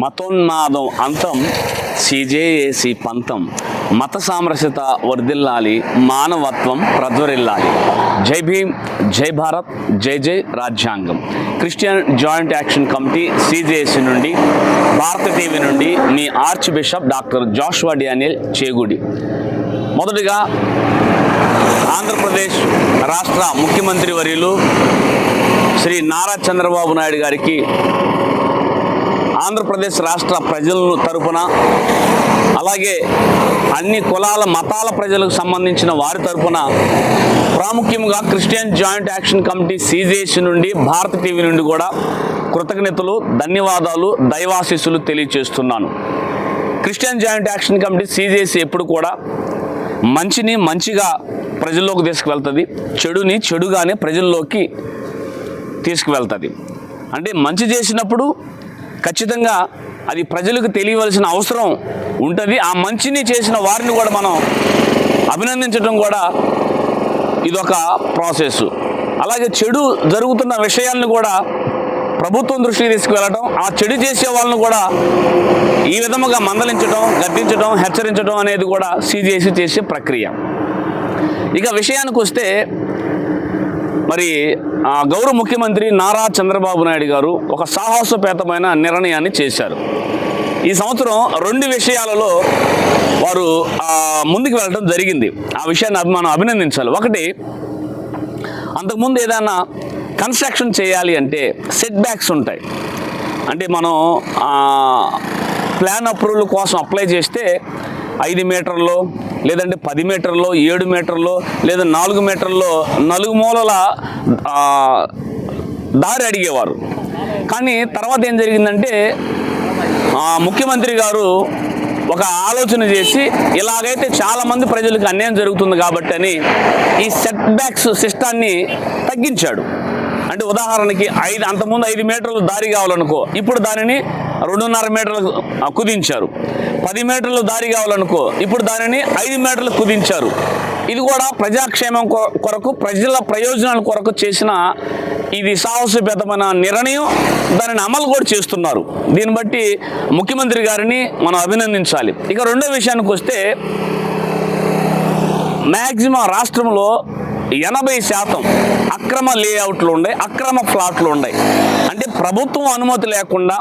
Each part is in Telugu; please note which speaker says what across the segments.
Speaker 1: మతోన్మాదం అంతం సిజేఏసి పంతం. మత సామరస్యత వర్ధిల్లాలి మానవత్వం ప్రజ్వరిల్లాలి. జై భీమ్ జై భారత్ జై జై రాజ్యాంగం. Christian joint action committee CJAC నుండి భారత టీవీ నుండి మీ arch bishop doctor Joshua Daniel Chegudi. మొదటిగా ఆంధ్రప్రదేశ్ రాష్ట్ర ముఖ్యమంత్రి వర్యులు శ్రీ నారా చంద్రబాబు నాయుడు గారికి ఆంధ్రప్రదేశ్ రాష్ట్ర ప్రజల తరపున అలాగే అన్ని కులాల మతాల ప్రజలకు సంబంధించిన వారి తరపున ప్రాముఖ్యంగా Christian joint action committee CJC నుండి భారత టీవీ నుండి కూడా కృతజ్ఞతలు ధన్యవాదాలు దైవాశీస్సులు తెలియచేస్తున్నాను Christian joint action committee CJC ఎప్పుడు కూడా మంచిని మంచిగా ప్రజల్లోకి తీసుకువెళ్తుంది చెడుని చెడుగానే ప్రజల్లోకి తీసుకువెళ్తుంది. అంటే మంచి చేసినప్పుడు ఖచ్చితంగా అది ప్రజలకు తెలియవలసిన అవసరం ఉంటుంది. ఆ మంచిని చేసిన వారిని కూడా మనం అభినందించడం కూడా ఇదొక ప్రాసెస్. అలాగే చెడు జరుగుతున్న విషయాలను కూడా ప్రభుత్వం దృష్టికి తీసుకువెళ్ళడం ఆ చెడు చేసే వాళ్ళను కూడా ఈ విధముగా మందలించడం గద్దించడం హెచ్చరించడం అనేది కూడా సిజేసి చేసే ప్రక్రియ. ఇక విషయానికి వస్తే మరి గౌరవ ముఖ్యమంత్రి నారా చంద్రబాబు నాయుడు గారు ఒక సాహసోపేతమైన నిర్ణయాన్ని చేశారు. ఈ సంవత్సరం రెండు విషయాలలో వారు ముందుకు వెళ్ళడం జరిగింది. ఆ విషయాన్ని మనం అభినందించాలి. ఒకటి అంతకుముందు ఏదైనా కన్స్ట్రక్షన్ చేయాలి అంటే సెట్ బ్యాక్స్ ఉంటాయి. అంటే మనం ప్లాన్ అప్రూవల్ కోసం అప్లై చేస్తే ఐదు మీటర్లు లేదంటే పది మీటర్లో ఏడు మీటర్లో లేదా నాలుగు మీటర్లో నలుగు మూలల దారి అడిగేవారు. కానీ తర్వాత ఏం జరిగిందంటే ముఖ్యమంత్రి గారు ఒక ఆలోచన చేసి ఇలాగైతే చాలా మంది ప్రజలకు అన్యాయం జరుగుతుంది కాబట్టి అని ఈ సెట్ బ్యాక్స్ సిస్టాన్ని తగ్గించాడు. అంటే ఉదాహరణకి ఐదు అంతకుముందు ఐదు మీటర్లు దారి కావాలనుకో ఇప్పుడు దానిని రెండున్నర మీటర్లు కుదించారు. పది మీటర్లు దారి కావాలనుకో ఇప్పుడు దానిని ఐదు మీటర్లు కుదించారు. ఇది కూడా ప్రజాక్షేమం కొ- కొరకు ప్రజల ప్రయోజనాల కొరకు చేసిన ఇది సాహసోపేతమైన నిర్ణయం. దానిని అమలు కూడా చేస్తున్నారు. దీన్ని బట్టి ముఖ్యమంత్రి గారిని మనం అభినందించాలి. ఇక రెండో విషయానికి వస్తే మ్యాక్సిమం రాష్ట్రంలో ఎనభై శాతం అక్రమ లేఅవుట్లు ఉన్నాయి అక్రమ ఫ్లాట్లు ఉన్నాయి అంటే ప్రభుత్వం అనుమతి లేకుండా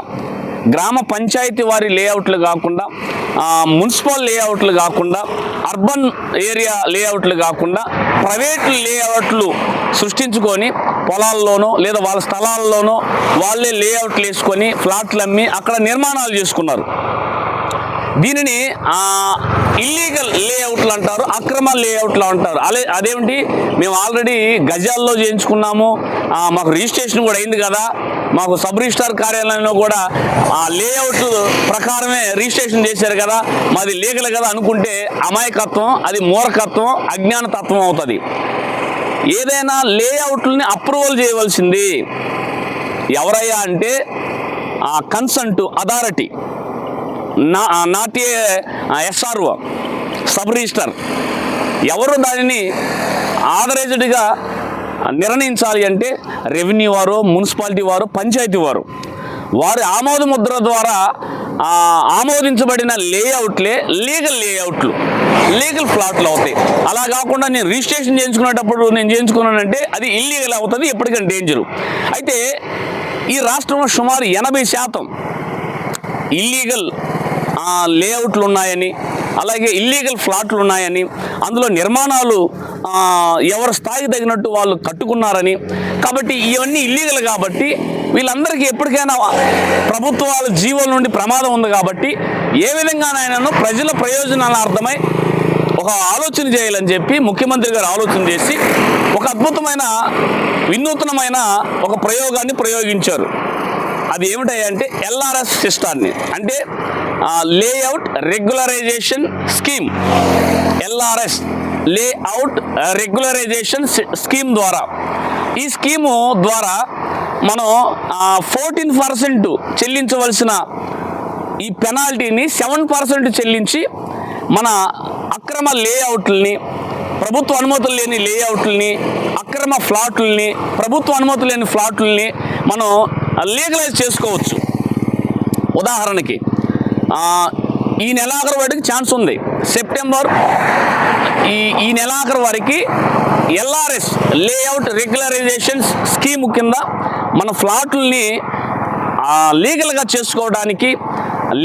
Speaker 1: గ్రామ పంచాయతీ వారి లేఅవుట్లు కాకుండా మున్సిపల్ లేఅవుట్లు కాకుండా అర్బన్ ఏరియా లేఅవుట్లు కాకుండా ప్రైవేట్ లేఅవుట్లు సృష్టించుకొని పొలాల్లోనో లేదా వాళ్ళ స్థలాల్లోనో వాళ్ళే లేఅవుట్లు వేసుకొని ఫ్లాట్లు అమ్మి అక్కడ నిర్మాణాలు చేసుకున్నారు. దీనిని ఇల్లీగల్ లేఅవుట్లు అంటారు అక్రమ లేఅవుట్లు అంటారు. అదే అదేమిటి? మేము ఆల్రెడీ గజాల్లో చేయించుకున్నాము మాకు రిజిస్ట్రేషన్ కూడా అయింది కదా మాకు సబ్ రిజిస్టార్ కార్యాలయంలో కూడా ఆ లేఅవుట్ ప్రకారమే రిజిస్ట్రేషన్ చేశారు కదా. మాది లీగల్ కదా అనుకుంటే అమాయకత్వం అది మూర్ఖత్వం అజ్ఞానతత్వం అవుతుంది. ఏదైనా లేఅవుట్లని అప్రూవల్ చేయవలసింది ఎవరయ్యా అంటే ఆ కన్సంట్ అథారిటీ నా not a SRO sub register ఎవరు దానిని ఆథరైజ్డ్గా నిర్ణయించాలి అంటే రెవెన్యూ వారు మున్సిపాలిటీ వారు పంచాయతీ వారు. వారి ఆమోద ముద్ర ద్వారా ఆమోదించబడిన లేఅవుట్లే లీగల్ లేఅవుట్లు లీగల్ ప్లాట్లు అవుతాయి. అలా కాకుండా నేను రిజిస్ట్రేషన్ చేయించుకునేటప్పుడు నేను చేయించుకున్నానంటే అది ఇల్లీగల్ అవుతుంది ఎప్పటికైనా డేంజరు. అయితే ఈ రాష్ట్రంలో సుమారు ఎనభై శాతం ఇల్లీగల్ లేఅవుట్లు ఉన్నాయని అలాగే ఇల్లీగల్ ఫ్లాట్లు ఉన్నాయని అందులో నిర్మాణాలు ఎవరి స్థాయికి తగినట్టు వాళ్ళు కట్టుకున్నారని. కాబట్టి ఇవన్నీ ఇల్లీగల్ కాబట్టి వీళ్ళందరికీ ఎప్పటికైనా ప్రభుత్వాల జీవోల నుండి ప్రమాదం ఉంది కాబట్టి ఏ విధంగానైనాను ప్రజల ప్రయోజనాల అర్థమై ఒక ఆలోచన చేయాలని చెప్పి ముఖ్యమంత్రి గారు ఆలోచన చేసి ఒక అద్భుతమైన వినూత్నమైన ఒక ప్రయోగాన్ని ప్రయోగించారు. అది ఏమిటంటే ఎల్ఆర్ఎస్ సిస్టాన్ని. అంటే layout regularization scheme LRS layout regularization scheme ద్వారా. ఈ స్కీము ద్వారా మనం uh, ఫోర్టీన్ పర్సెంట్ చెల్లించవలసిన ఈ పెనాల్టీని సెవెన్ పర్సెంట్ చెల్లించి మన అక్రమ లేఅవుట్లని ప్రభుత్వ అనుమతులు లేని లేఅవుట్లని అక్రమ ఫ్లాట్లని ప్రభుత్వ అనుమతులు లేని ఫ్లాట్లని మనం uh, లీగలైజ్ చేసుకోవచ్చు. ఉదాహరణకి uh, ఈ నెలాఖరు వాటికి ఛాన్స్ ఉంది. సెప్టెంబర్ ఈ ఈ నెలాఖరు వారికి ఎల్ఆర్ఎస్ లేఅవుట్ రెగ్యులరైజేషన్ స్కీమ్ కింద మన ఫ్లాట్లని లీగల్గా చేసుకోవడానికి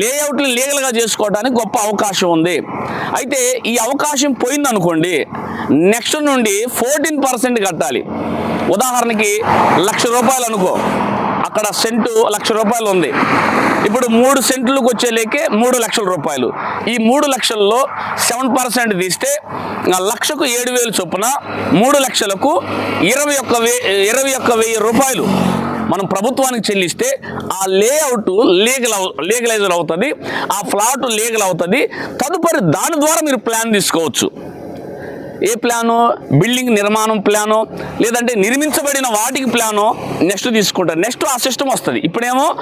Speaker 1: లేఅవుట్ని లీగల్గా చేసుకోవడానికి గొప్ప అవకాశం ఉంది. అయితే ఈ అవకాశం పోయిందనుకోండి నెక్స్ట్ నుండి ఫోర్టీన్ పర్సెంట్ కట్టాలి. ఉదాహరణకి లక్ష రూపాయలు అనుకో అక్కడ సెంటు లక్ష రూపాయలు ఉంది. ఇప్పుడు మూడు సెంట్లకు వచ్చేలేకే మూడు లక్షల రూపాయలు. ఈ మూడు లక్షల్లో సెవెన్ పర్సెంట్ తీస్తే లక్షకు ఏడు వేలు చొప్పున మూడు లక్షలకు ఇరవై ఒక్క వే ఇరవై ఒక్క వెయ్యి రూపాయలు మనం ప్రభుత్వానికి చెల్లిస్తే ఆ లేఅవుట్ లీగల్ లీగలైజర్ అవుతుంది ఆ ఫ్లాట్ లీగల్ అవుతుంది తదుపరి దాని ద్వారా మీరు ప్లాన్ తీసుకోవచ్చు. ఏ ప్లాను? బిల్డింగ్ నిర్మాణం ప్లాను? లేదంటే నిర్మించబడిన వాటికి ప్లాను? నెక్స్ట్ తీసుకుంటారు. నెక్స్ట్ ఆ సిస్టమ్ వస్తుంది. ఇప్పుడేమో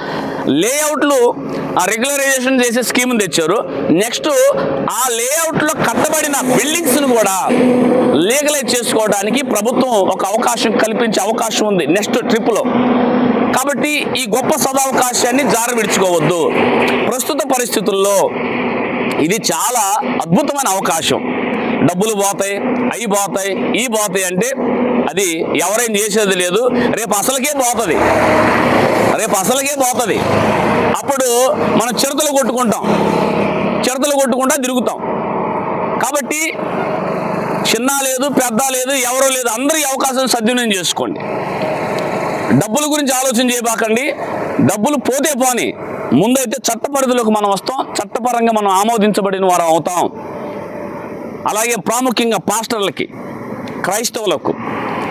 Speaker 1: లేఅవుట్లు ఆ రెగ్యులరైజేషన్ చేసే స్కీమ్ తెచ్చారు. నెక్స్ట్ ఆ లేఅవుట్లో కట్టబడిన బిల్డింగ్స్ను కూడా లీగలైజ్ చేసుకోవడానికి ప్రభుత్వం ఒక అవకాశం కల్పించే అవకాశం ఉంది నెక్స్ట్ ట్రిప్లో. కాబట్టి ఈ గొప్ప సదవకాశాన్ని జారవిడుచుకోవద్దు. ప్రస్తుత పరిస్థితుల్లో ఇది చాలా అద్భుతమైన అవకాశం. డబ్బులు పోతాయి అవి పోతాయి ఈ పోతాయి అంటే అది ఎవరేం చేసేది లేదు. రేపు అసలుకే పోతుంది? రేపు అసలుకే పోతుంది? అప్పుడు మనం చిరతలు కొట్టుకుంటాం. చిరతలు కొట్టుకుంటా తిరుగుతాం. కాబట్టి చిన్న లేదు పెద్ద లేదు ఎవరో లేదు అందరి అవకాశం సద్వినియోగం చేసుకోండి. డబ్బుల గురించి ఆలోచన చేయబాకండి. డబ్బులు పోతే పోని. ముందైతే చట్ట పరిధిలోకి మనం వస్తాం. చట్టపరంగా మనం ఆమోదించబడిన వారం అవుతాం. అలాగే ప్రాముఖ్యంగా పాస్టర్లకి క్రైస్తవులకు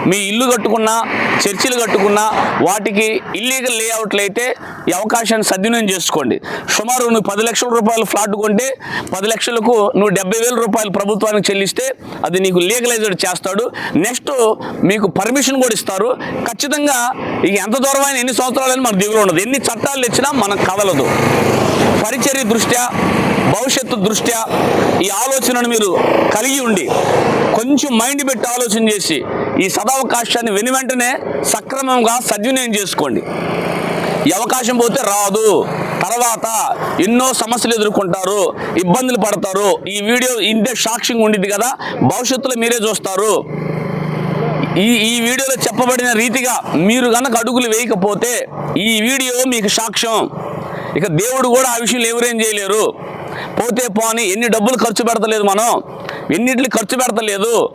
Speaker 1: మీ ఇల్లు కట్టుకున్నా చర్చిలు కట్టుకున్నా వాటికి ఇల్లీగల్ లేఅవుట్లు అయితే ఈ అవకాశాన్ని సద్వినియోగం చేసుకోండి. సుమారు నువ్వు పది లక్షల రూపాయలు ఫ్లాట్ కొంటే పది లక్షలకు నువ్వు డెబ్బై వేల రూపాయలు ప్రభుత్వానికి చెల్లిస్తే అది నీకు లీగలైజ్డ్ చేస్తాడు. నెక్స్ట్ మీకు పర్మిషన్ కూడా ఇస్తారు. ఖచ్చితంగా ఇక ఎంత దూరమైన ఎన్ని సంవత్సరాలని మనకు దిగులు ఉండదు. ఎన్ని చట్టాలు తెచ్చినా మనకు కదలదు. పరిచర్య దృష్ట్యా భవిష్యత్తు దృష్ట్యా ఈ ఆలోచనను మీరు కలిగి ఉండి కొంచెం మైండ్ పెట్టి ఆలోచన చేసి ఈ సదావకాశాన్ని వెను వెంటనే సక్రమంగా సద్వినియోగం చేసుకోండి. ఈ అవకాశం పోతే రాదు. తర్వాత ఎన్నో సమస్యలు ఎదుర్కొంటారు ఇబ్బందులు పడతారు. ఈ వీడియో ఇంటే సాక్ష్యంగా ఉండిద్ది కదా భవిష్యత్తులో మీరే చూస్తారు. ఈ ఈ వీడియోలో చెప్పబడిన రీతిగా మీరు కనుక అడుగులు వేయకపోతే ఈ వీడియో మీకు సాక్ష్యం. ఇక దేవుడు కూడా ఆ విషయంలో ఎవరేం చేయలేరు. పోతే పోని ఎన్ని డబ్బులు ఖర్చు పెడతలేదు మనం. ఎన్నిటికి ఖర్చు పెడతలేదు.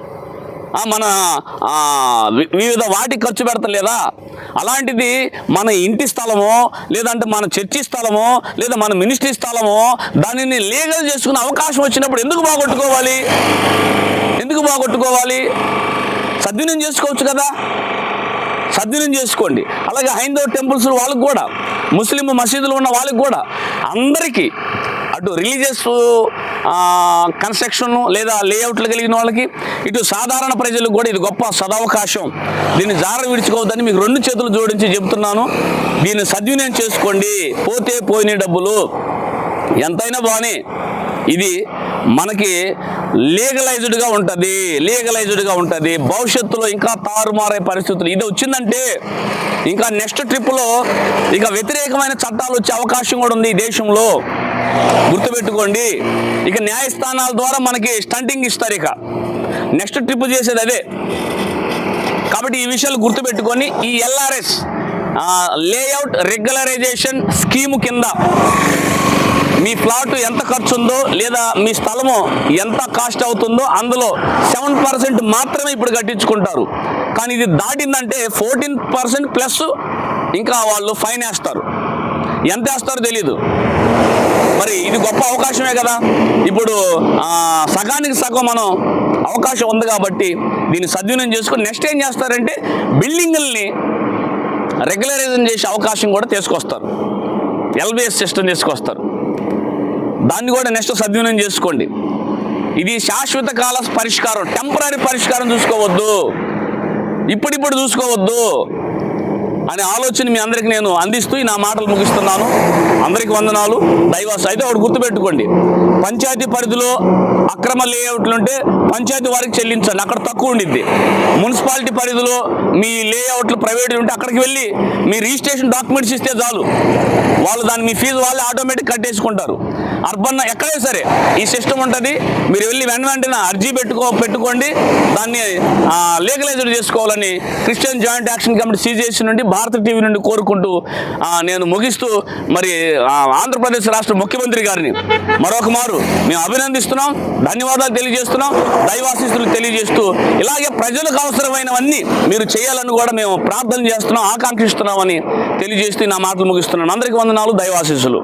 Speaker 1: మన వి- వివిధ వాటికి ఖర్చు పెడతలేదా అలాంటిది మన ఇంటి స్థలమో లేదంటే మన చర్చి స్థలమో లేదా మన మినిస్ట్రీ స్థలమో దానిని లీగల్ చేసుకునే అవకాశం వచ్చినప్పుడు ఎందుకు బాగొట్టుకోవాలి? ఎందుకు బాగొట్టుకోవాలి? సద్వినియోగం చేసుకోవచ్చు కదా? సద్వినియోగం చేసుకోండి. అలాగే హైందవ టెంపుల్స్ వాళ్ళకి కూడా ముస్లిం మసీదులు ఉన్న వాళ్ళకి కూడా అందరికీ అటు రిలీజియస్ కన్స్ట్రక్షన్ లేదా లేఅవుట్లు కలిగిన వాళ్ళకి ఇటు సాధారణ ప్రజలకు కూడా ఇది గొప్ప సదవకాశం. దీన్ని జార విడుచుకోవద్దని మీకు రెండు చేతులు జోడించి చెప్తున్నాను. దీన్ని సద్వినియోగం చేసుకోండి. పోతే పోయిన డబ్బులు. ఎంతైనా బాగానే ఇది మనకి లీగలైజ్డ్గా ఉంటుంది. లీగలైజ్డ్గా ఉంటుంది. భవిష్యత్తులో ఇంకా తారుమారే పరిస్థితులు. ఇది వచ్చిందంటే ఇంకా నెక్స్ట్ ట్రిప్లో ఇక వ్యతిరేకమైన చట్టాలు వచ్చే అవకాశం కూడా ఉంది ఈ దేశంలో. గుర్తుపెట్టుకోండి. ఇక న్యాయస్థానాల ద్వారా మనకి స్టంటింగ్ ఇస్తారు ఇక. నెక్స్ట్ ట్రిప్ చేసేది అదే. కాబట్టి ఈ విషయాలు గుర్తుపెట్టుకొని ఈ ఎల్ఆర్ఎస్ లేఅవుట్ రెగ్యులరైజేషన్ స్కీము కింద మీ ప్లాట్ ఎంత ఖర్చు ఉందో లేదా మీ స్థలము ఎంత కాస్ట్ అవుతుందో అందులో సెవెన్ పర్సెంట్ మాత్రమే ఇప్పుడు కట్టించుకుంటారు. కానీ ఇది దాటిందంటే ఫోర్టీన్ పర్సెంట్ ప్లస్ ఇంకా వాళ్ళు ఫైన్ వేస్తారు. ఎంత వేస్తారో తెలీదు. మరి ఇది గొప్ప అవకాశమే కదా. ఇప్పుడు సగానికి సగం మనం అవకాశం ఉంది కాబట్టి దీన్ని సద్వినియోగం చేసుకుని నెక్స్ట్ ఏం చేస్తారంటే బిల్డింగుల్ని రెగ్యులరైజేషన్ చేసే అవకాశం కూడా తీసుకొస్తారు. ఎల్బిఎస్ సిస్టమ్ తీసుకొస్తారు. దాన్ని కూడా నెక్స్ట్ సద్వినియోగం చేసుకోండి. ఇది శాశ్వత కాల పరిష్కారం టెంపరీ పరిష్కారం చూసుకోవద్దు. ఇప్పుడిప్పుడు చూసుకోవద్దు. అనే ఆలోచన మీ అందరికి నేను అందిస్తూ నా మాటలు ముగిస్తున్నాను. అందరికి వందనాలు. దైవాస్ అయితే ఒకటి గుర్తుపెట్టుకోండి. పంచాయతీ పరిధిలో అక్రమ లేఅవుట్లు ఉంటే పంచాయతీ వారికి చెల్లించండి అక్కడ తక్కువ ఉండిద్ది. మున్సిపాలిటీ పరిధిలో మీ లేఅవుట్లు ప్రైవేట్ ఉంటే అక్కడికి వెళ్ళి మీ రిజిస్ట్రేషన్ డాక్యుమెంట్స్ ఇస్తే చాలు. వాళ్ళు దాన్ని మీ ఫీజు వాళ్ళే ఆటోమేటిక్ కట్టేసుకుంటారు. అర్బన్ ఎక్కడైనా సరే ఈ సిస్టమ్ ఉంటుంది. మీరు వెళ్ళి వెంట వెంటనే అర్జీ పెట్టుకో పెట్టుకోండి. దాన్ని లీగలైజ్డ్ చేసుకోవాలని Christian joint action committee CJC నుండి భారత టీవీ నుండి కోరుకుంటూ నేను ముగిస్తూ మరి ఆ, ఆంధ్రప్రదేశ్ రాష్ట్ర ముఖ్యమంత్రి గారిని మరొక మారు మేము అభినందిస్తున్నాం ధన్యవాదాలు తెలియజేస్తున్నాం దైవాశీస్సులు తెలియజేస్తూ ఇలాగే ప్రజలకు అవసరమైనవన్నీ మీరు చేయాలని కూడా మేము ప్రార్థన చేస్తున్నాం ఆకాంక్షిస్తున్నామని తెలియజేస్తూ నా మాటలు ముగిస్తున్నాను. అందరికీ వందనాలు దైవాశీస్సులు.